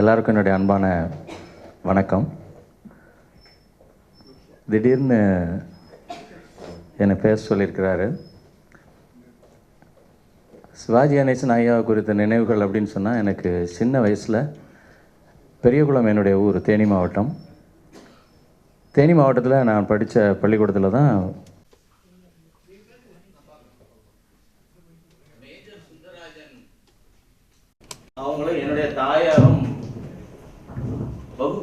எல்லாருக்கும் என்னுடைய அன்பான வணக்கம். திடீர்னு என்னை பேச சொல்லியிருக்கிறாரு. சிவாஜி கணேசன் ஐயா குறித்த நினைவுகள் அப்படின்னு சொன்னால் எனக்கு சின்ன வயசில் பெரியகுளம் என்னுடைய ஊர் தேனி மாவட்டம். தேனி மாவட்டத்தில் நான் படித்த பள்ளிக்கூடத்தில் தான் அவங்களும் என்னுடைய தாயாரும்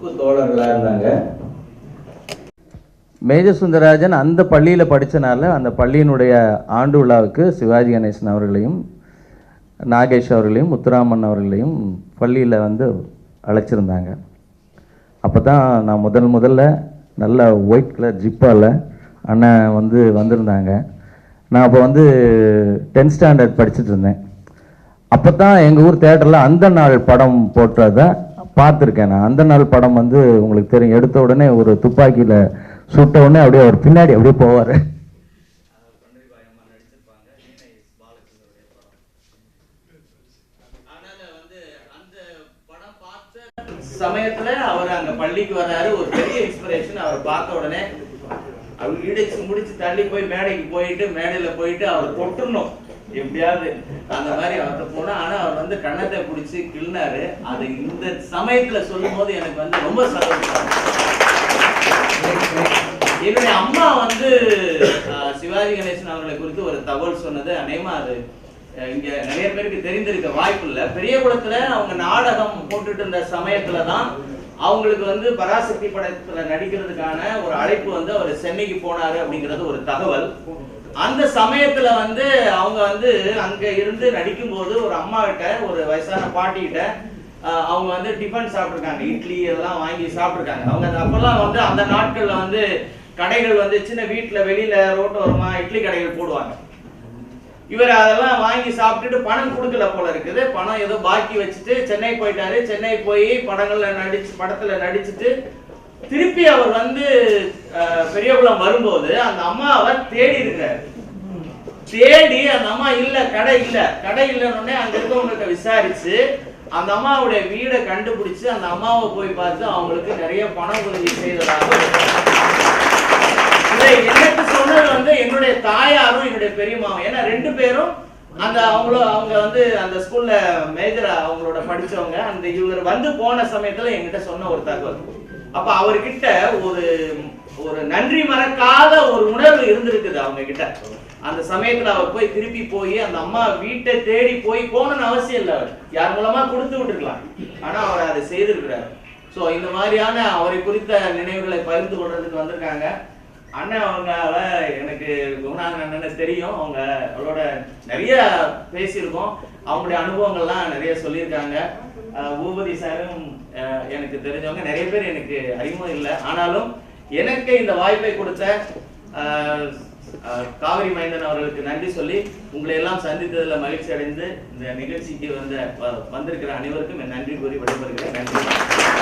வகுப்பு தோழர்களாக இருந்தாங்க. மேஜர் சுந்தரராஜன் அந்த பள்ளியில் படித்தனால அந்த பள்ளியினுடைய ஆண்டு விழாவுக்கு சிவாஜி கணேசன் அவர்களையும் நாகேஷ் அவர்களையும் முத்துராமன் அவர்களையும் பள்ளியில் வந்து அழைச்சிருந்தாங்க. அப்போ தான் நான் முதல் முதல்ல நல்ல ஒயிட் கலர் ஜிப்பால் அண்ணன் வந்து வந்திருந்தாங்க. நான் அப்போ வந்து டென்த் ஸ்டாண்டர்ட் படிச்சுட்டு இருந்தேன். அப்போ தான் எங்கள் ஊர் தேட்டரில் அந்த நாள் படம் போட்டதை பார்த்துருக்கேன் நான். அந்த நாள் படம் வந்து உங்களுக்கு தெரியும். எடுத்த உடனே ஒரு துப்பாக்கியில் சுட்ட உடனே அப்படியே அவர் பின்னாடி அப்படியே போவார். சமயத்துல அவர் அங்க பள்ளிக்கு வர்றாரு. ஒரு பெரிய இன்ஸ்பிரேஷன் அவர் பார்த்த உடனே. அவர் இடிச்சு முடிச்சு தள்ளி போய் மேடைக்கு போயிட்டு மேடையில போயிட்டு அவர் தொட்டுணும். எப்படியாவது அந்த மாதிரி அவர்கிட்ட போனா ஆனா அவர் வந்து கண்ணத்தை பிடிச்சி கிள்னாரு. அது இந்த சமயத்துல சொல்லும் போது எனக்கு வந்து ரொம்ப சந்தோஷம் என்னுடைய அம்மா வந்து சிவாஜி கணேசன் அவர்களை குறித்து ஒரு தகவல் சொன்னது. அநேகமா அது இங்க நிறைய பேருக்கு தெரிந்திருக்க வாய்ப்பு இல்லை. பெரிய குளத்துல அவங்க நாடகம் போட்டுட்டு இருந்த சமயத்துல தான் அவங்களுக்கு வந்து பராசக்தி படத்துல நடிக்கிறதுக்கான ஒரு அழைப்பு வந்து அவர் சென்னைக்கு போனாரு அப்படிங்கிறது ஒரு தகவல். அந்த சமயத்துல வந்து அவங்க வந்து அங்க இருந்து நடிக்கும் போது ஒரு அம்மா கிட்ட ஒரு வயசான பாட்டி கிட்ட அவங்க வந்து டிஃபன் சாப்பிட்ருக்காங்க இட்லி இதெல்லாம் வாங்கி சாப்பிட்ருக்காங்க அவங்க அந்த- அப்பெல்லாம் வந்து அந்த நாட்கள்ல வந்து கடைகள் வந்து சின்ன வீட்டுல வெளியில ரோட்டோரமா இட்லி கடைகள் போடுவாங்க. இவர் அதெல்லாம் வாங்கி சாப்பிட்டுட்டு பணம் கொடுக்கல போல இருக்குது. பணம் ஏதோ பாக்கி வச்சுட்டு சென்னை போயிட்டாரு. சென்னை போய் படங்கள்ல நடிச்சு படத்துல நடிச்சுட்டு திருப்பி அவர் வந்து பெரியகுளம் வரும்போது அந்த அம்மாவை தேடி இருக்கிறாரு தேடி அந்த அம்மா இல்ல கடை இல்ல. கடை இல்லைன்னு அங்க இருக்கவங்ககிட்ட விசாரிச்சு அந்த அம்மாவுடைய வீடை கண்டுபிடிச்சு அந்த அம்மாவை போய் பார்த்து அவங்களுக்கு நிறைய பணம் உதவி செய்ததாக அந்த எனக்கு சொன்னது வந்து என்னுடைய தாயாரும் என்னுடைய பெரியமாவும் ஏன்னா ரெண்டு பேரும் அந்த அவங்களும் அவங்க வந்து அந்த ஸ்கூல்ல மேஜரா அவங்களோட படிச்சவங்க. அந்த இவர் வந்து போன சமயத்துல என்கிட்ட சொன்ன ஒரு தகவல். அப்ப அவர்கிட்ட ஒரு ஒரு நன்றி மறக்காத ஒரு உணர்வு இருந்திருக்குது அவங்க கிட்ட அந்த சமயத்துல அவர் போய் திருப்பி போய் அந்த அம்மா வீட்டை தேடி போய் போகணும்னு அவசியம் இல்லை அவர். யார் மூலமா கொடுத்து விட்டுருக்கலாம். ஆனா அவர் அதை செய்திருக்கிறார். ஸோ இந்த மாதிரியான அவரை குறித்த நினைவுகளை பகிர்ந்து கொள்றதுக்கு வந்திருக்காங்க. அண்ணன் அவங்க எனக்கு குணாங்க அண்ணனை தெரியும். அவங்க அவளோட நிறைய பேசியிருக்கோம். அவங்களுடைய அனுபவங்கள்லாம் நிறைய சொல்லியிருக்காங்க. பூபதி சாரும் எனக்கு தெரிஞ்சவங்க. நிறைய பேர் எனக்கு அறிமுகம் இல்லை. ஆனாலும் எனக்கு இந்த வாய்ப்பை கொடுத்த காவிரி மைந்தன் அவர்களுக்கு நன்றி சொல்லி உங்களை எல்லாம் சந்தித்ததில் மகிழ்ச்சி அடைந்து இந்த நிகழ்ச்சிக்கு வந்த வ- வந்திருக்கிற அனைவருக்கும் என் நன்றி கூறி விடைபெறுகிறேன். நன்றி.